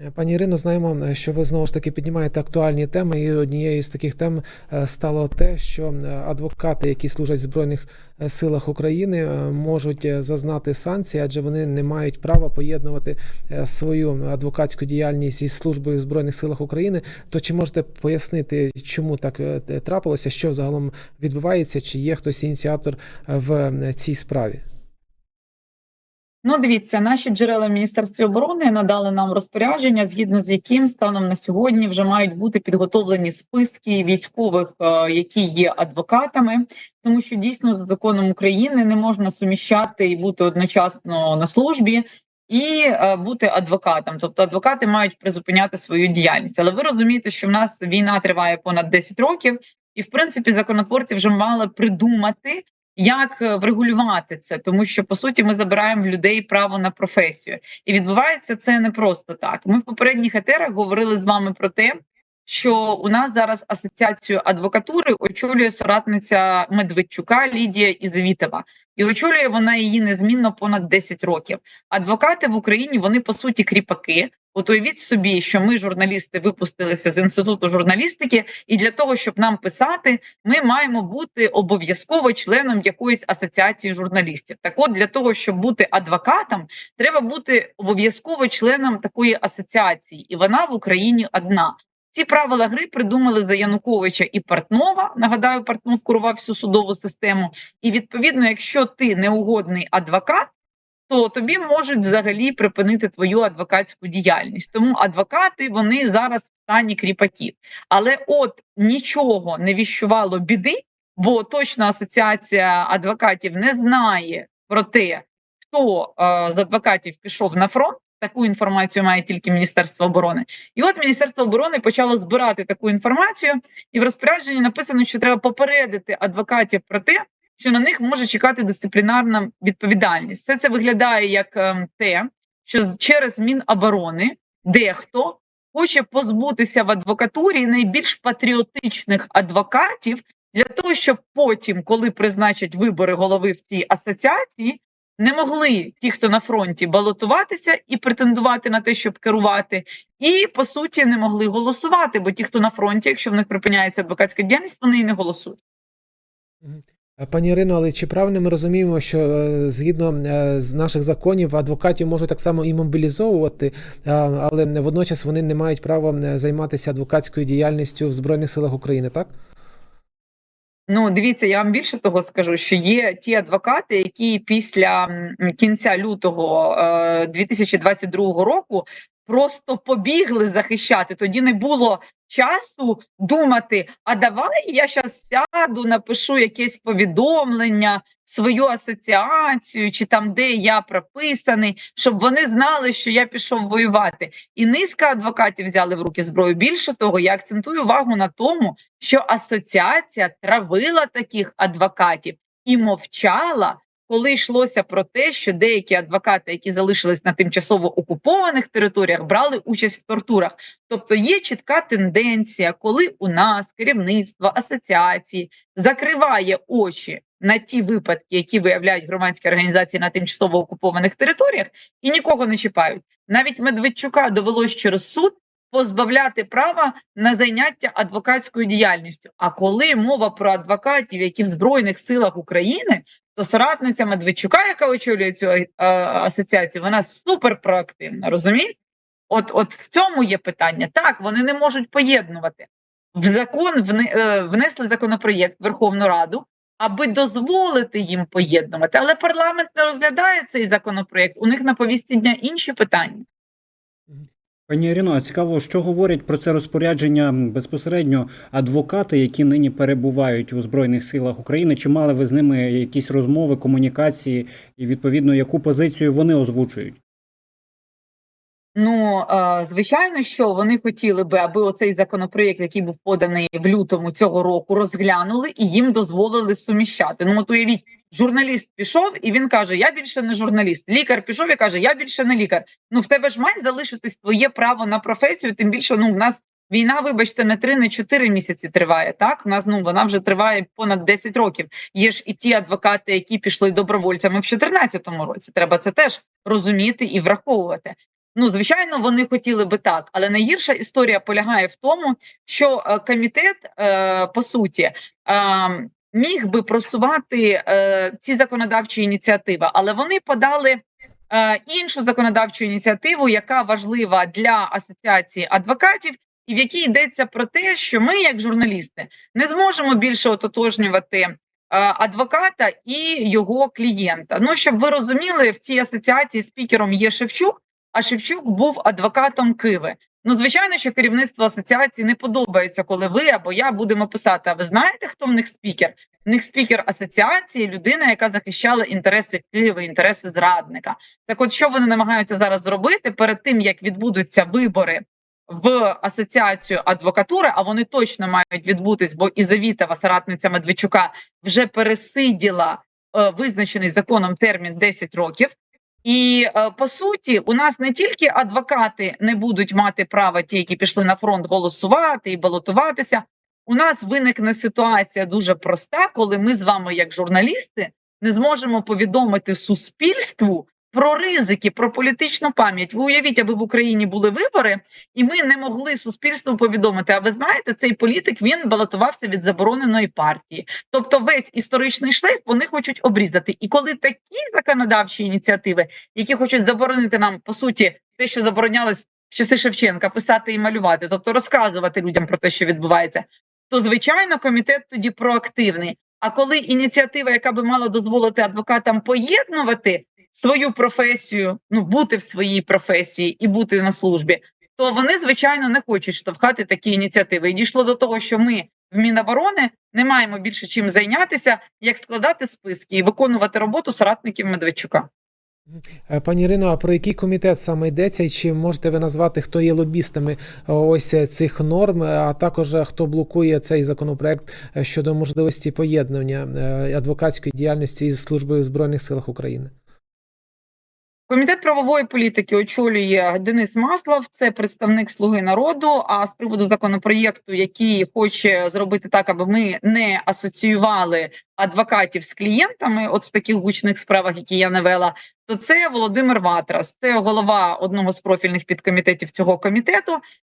Е, Пані Ірино, знаємо, е, що ви знову ж таки піднімаєте актуальні теми, і однією з таких тем е, стало те, що адвокати, які служать в Збройних силах України, можуть зазнати санкцій, адже вони не мають права поєднувати свою адвокатську діяльність із службою в Збройних силах України. То чи можете пояснити, чому так трапилося, що загалом відбувається, чи є хтось ініціатор в цій справі? Ну, дивіться, наші джерела в Міністерстві оборони надали нам розпорядження, згідно з яким станом на сьогодні вже мають бути підготовлені списки військових, е, які є адвокатами, тому що дійсно за законом України не можна суміщати і бути одночасно на службі. І е, бути адвокатом, тобто адвокати мають призупиняти свою діяльність. Але ви розумієте, що в нас війна триває понад 10 років, і в принципі законотворці вже мали придумати, як е, врегулювати це, тому що по суті ми забираємо в людей право на професію, і відбувається це не просто так. Ми в попередніх етерах говорили з вами про те, що у нас зараз асоціацію адвокатури очолює соратниця Медведчука Лідія Ізавітова, і очолює вона її незмінно понад 10 років. Адвокати в Україні вони по суті кріпаки. От уявіть собі, що ми, журналісти, випустилися з інституту журналістики, і для того, щоб нам писати, ми маємо бути обов'язково членом якоїсь асоціації журналістів. Так, от для того, щоб бути адвокатом, треба бути обов'язково членом такої асоціації, і вона в Україні одна. Ці правила гри придумали за Януковича і Портнова. Нагадаю, Портнов курував всю судову систему. І відповідно, якщо ти неугодний адвокат, то тобі можуть взагалі припинити твою адвокатську діяльність. Тому адвокати вони зараз в стані кріпаків. Але от нічого не віщувало біди, бо точно асоціація адвокатів не знає про те, хто е, з адвокатів пішов на фронт. Таку інформацію має тільки Міністерство оборони. І от Міністерство оборони почало збирати таку інформацію, і в розпорядженні написано, що треба попередити адвокатів про те, що на них може чекати дисциплінарна відповідальність. Все це виглядає як ем, те, що через Міноборони дехто хоче позбутися в адвокатурі найбільш патріотичних адвокатів для того, щоб потім, коли призначать вибори голови в цій асоціації, не могли ті, хто на фронті, балотуватися і претендувати на те, щоб керувати, і по суті не могли голосувати. Бо ті, хто на фронті, якщо в них припиняється адвокатська діяльність, вони і не голосують. Е, Пані Ірино, але чи правильно ми розуміємо, що е, згідно е, з наших законів адвокатів можуть так само і мобілізовувати, але водночас вони не мають права займатися адвокатською діяльністю в Збройних силах України, так? Ну, дивіться, я вам більше того скажу, що є ті адвокати, які після кінця лютого е, 2022 року просто побігли захищати. Тоді не було часу думати: а давай я зараз сяду, напишу якесь повідомлення, свою асоціацію, чи там де я прописаний, щоб вони знали, що я пішов воювати. І низка адвокатів взяли в руки зброю. Більше того, я акцентую увагу на тому, що асоціація травила таких адвокатів і мовчала, коли йшлося про те, що деякі адвокати, які залишились на тимчасово окупованих територіях, брали участь в тортурах. Тобто є чітка тенденція, коли у нас керівництво асоціації закриває очі на ті випадки, які виявляють громадські організації на тимчасово окупованих територіях, і нікого не чіпають. Навіть Медведчука довелось через суд позбавляти права на заняття адвокатською діяльністю. А коли мова про адвокатів, які в збройних силах України, то соратниця Медведчука, яка очолює цю е, асоціацію, вона супер проактивна. Розумієте? От, от в цьому є питання. Так, вони не можуть поєднувати. В закон е, внесли законопроєкт в Верховну Раду, аби дозволити їм поєднувати. Але парламент не розглядає цей законопроєкт. У них на повістці дня інші питання. Пані Ірино, цікаво, що говорять про це розпорядження безпосередньо адвокати, які нині перебувають у Збройних силах України. Чи мали ви з ними якісь розмови, комунікації, і відповідно яку позицію вони озвучують? Ну е, звичайно, що вони хотіли би, аби оцей законопроєкт, який був поданий в лютому цього року, розглянули і їм дозволили суміщати. Ну от уявіть, журналіст пішов і він каже: Я більше не журналіст. Лікар пішов і каже: Я більше не лікар. Ну в тебе ж має залишитись твоє право на професію. Тим більше, ну в нас війна, вибачте, не три, не чотири місяці триває. Так у нас ну вона вже триває понад 10 років. Є ж і ті адвокати, які пішли добровольцями в 2014 році. Треба це теж розуміти і враховувати. Ну, звичайно, вони хотіли би так, але найгірша історія полягає в тому, що е, комітет е, по суті е, міг би просувати е, ці законодавчі ініціативи, але вони подали е, іншу законодавчу ініціативу, яка важлива для асоціації адвокатів, і в якій йдеться про те, що ми, як журналісти, не зможемо більше ототожнювати е, адвоката і його клієнта. Ну щоб ви розуміли, в цій асоціації спікером є Шевчук, а Шевчук був адвокатом Киви. Ну, звичайно, що керівництво асоціації не подобається, коли ви або я будемо писати. А ви знаєте, хто в них спікер? В них спікер асоціації, людина, яка захищала інтереси Києва, інтереси зрадника. Так, от що вони намагаються зараз зробити перед тим, як відбудуться вибори в асоціацію адвокатури, а вони точно мають відбутись, бо Ізавітова, соратниця Медведчука, вже пересиділа е, визначений законом термін 10 років. І е, по суті, у нас не тільки адвокати не будуть мати права, ті, які пішли на фронт голосувати і балотуватися. У нас виникне ситуація дуже проста, коли ми з вами, як журналісти, не зможемо повідомити суспільству про ризики, про політичну пам'ять. Ви уявіть, аби в Україні були вибори, і ми не могли суспільству повідомити. А ви знаєте, цей політик він балотувався від забороненої партії. Тобто, весь історичний шлейф вони хочуть обрізати. І коли такі законодавчі ініціативи, які хочуть заборонити нам по суті те, що заборонялось в часи Шевченка, писати і малювати, тобто розказувати людям про те, що відбувається, то звичайно комітет тоді проактивний. А коли ініціатива, яка би мала дозволити адвокатам поєднувати свою професію, ну бути в своїй професії і бути на службі, то вони звичайно не хочуть штовхати такі ініціативи. І дійшло до того, що ми в Міноборони не маємо більше чим зайнятися, як складати списки і виконувати роботу соратників Медведчука. Е, Пані Ірино, а про який комітет саме йдеться, і чи можете ви назвати, хто є лобістами е, ось е, цих норм, а також хто блокує цей законопроект щодо можливості поєднання адвокатської діяльності із службою в збройних силах України? Комітет правової політики очолює Денис Маслов, це представник Слуги народу. А з приводу законопроєкту, який хоче зробити так, аби ми не асоціювали адвокатів з клієнтами, от в таких гучних справах, які я навела, то це Володимир Ватрас, це голова одного з профільних підкомітетів цього комітету.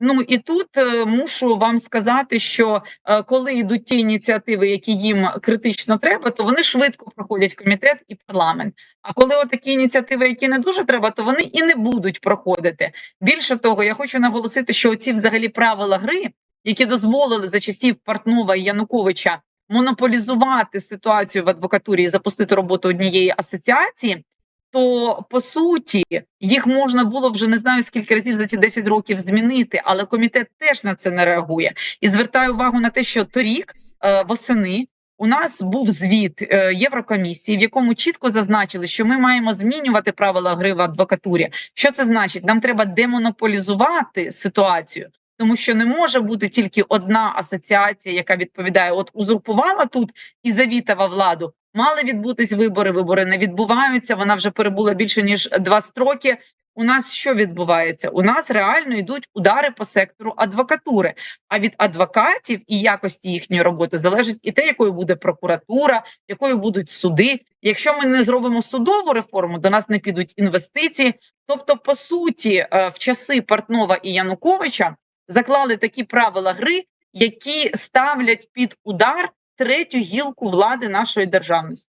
Ну і тут е, мушу вам сказати, що е, коли йдуть ті ініціативи, які їм критично треба, то вони швидко проходять комітет і парламент. А коли отакі ініціативи, які не дуже треба, то вони і не будуть проходити. Більше того, я хочу наголосити, що ці взагалі правила гри, які дозволили за часів Портнова і Януковича монополізувати ситуацію в адвокатурі і запустити роботу однієї асоціації. То по суті їх можна було вже не знаю скільки разів за ці 10 років змінити, але комітет теж на це не реагує. І звертаю увагу на те, що торік е, восени у нас був звіт е, Єврокомісії, в якому чітко зазначили, що ми маємо змінювати правила гри в адвокатурі. Що це значить? Нам треба демонополізувати ситуацію. Тому що не може бути тільки одна асоціація, яка відповідає: от узурпувала тут і завітова владу. Мали відбутись вибори. Вибори не відбуваються. Вона вже перебула більше ніж два строки. У нас що відбувається? У нас реально йдуть удари по сектору адвокатури. А від адвокатів і якості їхньої роботи залежить і те, якою буде прокуратура, якою будуть суди. Якщо ми не зробимо судову реформу, до нас не підуть інвестиції. Тобто, по суті, е, в часи Портнова і Януковича заклали такі правила гри, які ставлять під удар третю гілку влади нашої державності.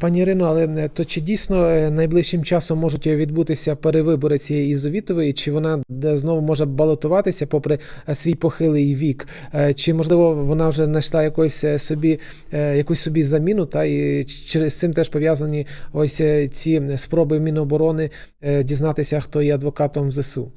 Пані Ірино, але е, то чи дійсно е, найближчим часом можуть відбутися перевибори цієї Ізовітової, чи вона знову може балотуватися попри е, свій похилий вік? Чи можливо вона вже знайшла якусь е, собі якусь собі заміну? Та і через цим теж пов'язані ось ці спроби Міноборони дізнатися, хто є адвокатом в ЗСУ?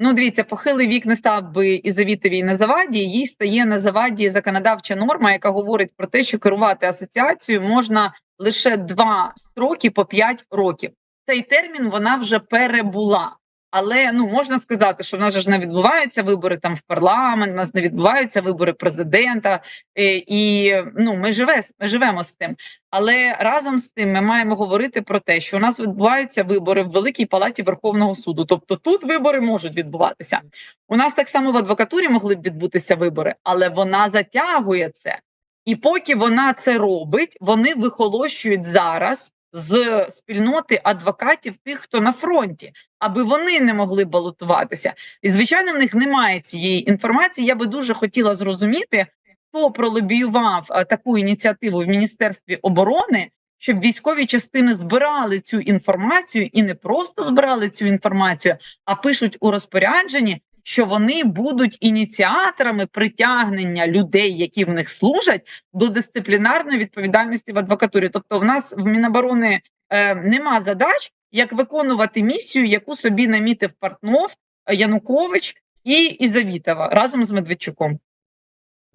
Ну, дивіться, похилий вік не став би і завітовій на заваді. Їй стає на заваді законодавча норма, яка говорить про те, що керувати асоціацією можна лише два строки по п'ять років. Цей термін вона вже перебула. Але ну можна сказати, що в нас ж не відбуваються вибори там в парламент, у нас не відбуваються вибори президента, е, і ну ми живе, ми живемо з тим. Але разом з тим ми маємо говорити про те, що у нас відбуваються вибори в Великій Палаті Верховного суду. Тобто тут вибори можуть відбуватися. У нас так само в адвокатурі могли б відбутися вибори, але вона затягує це. І поки вона це робить, вони вихолощують зараз з спільноти адвокатів тих, хто на фронті, аби вони не могли балотуватися. І звичайно, в них немає цієї інформації. Я би дуже хотіла зрозуміти, хто пролобіював е, таку ініціативу в Міністерстві оборони, щоб військові частини збирали цю інформацію і не просто збирали цю інформацію, а пишуть у розпорядженні, що вони будуть ініціаторами притягнення людей, які в них служать, до дисциплінарної відповідальності в адвокатурі. Тобто, в нас в Міноборони е, нема задач, як виконувати місію, яку собі намітив Портнов, е, Янукович і Ізавітова разом з Медведчуком.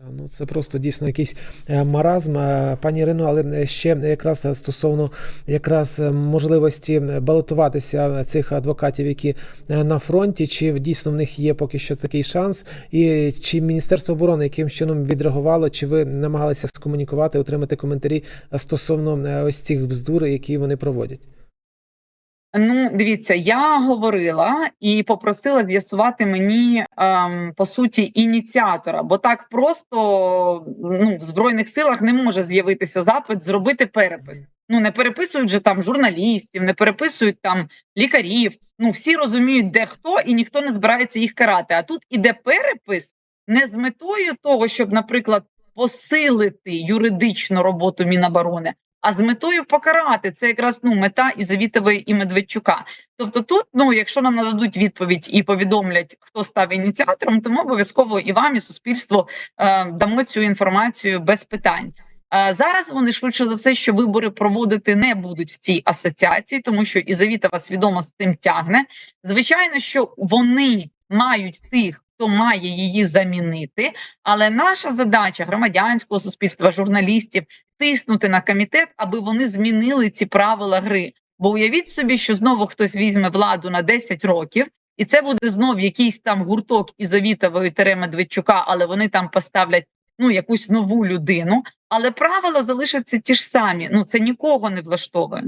Ну, це просто дійсно якийсь е, маразм, Е, пані Ірино, але ще якраз стосовно якраз е, можливості балотуватися цих адвокатів, які е, на фронті, чи дійсно в них є поки що такий шанс, і чи Міністерство оборони яким чином відреагувало, чи ви намагалися скомунікувати, отримати коментарі стосовно е, ось цих бздур, які вони проводять? Ну, дивіться, я говорила і попросила з'ясувати мені ем, по суті ініціатора, бо так просто ну в збройних силах не може з'явитися запит зробити перепис. Ну не переписують же там журналістів, не переписують там лікарів. Ну всі розуміють, де хто, і ніхто не збирається їх карати. А тут іде перепис не з метою того, щоб, наприклад, посилити юридичну роботу Міноборони, а з метою покарати це якраз ну мета і Завітової і Медведчука. Тобто, тут, ну якщо нам нададуть відповідь і повідомлять, хто став ініціатором, то ми обов'язково і вам, і суспільству е, дамо цю інформацію без питань. Е, зараз вони швидше за все, що вибори проводити не будуть в цій асоціації, тому що і Завітова свідомо з цим тягне. Звичайно, що вони мають тих. Хто має її замінити, але наша задача громадянського суспільства, журналістів тиснути на комітет, аби вони змінили ці правила гри. Бо уявіть собі, що знову хтось візьме владу на 10 років, і це буде знов якийсь там гурток Ізовітової Тере Медведчука, але вони там поставлять ну якусь нову людину. Але правила залишаться ті ж самі. Ну це нікого не влаштовує.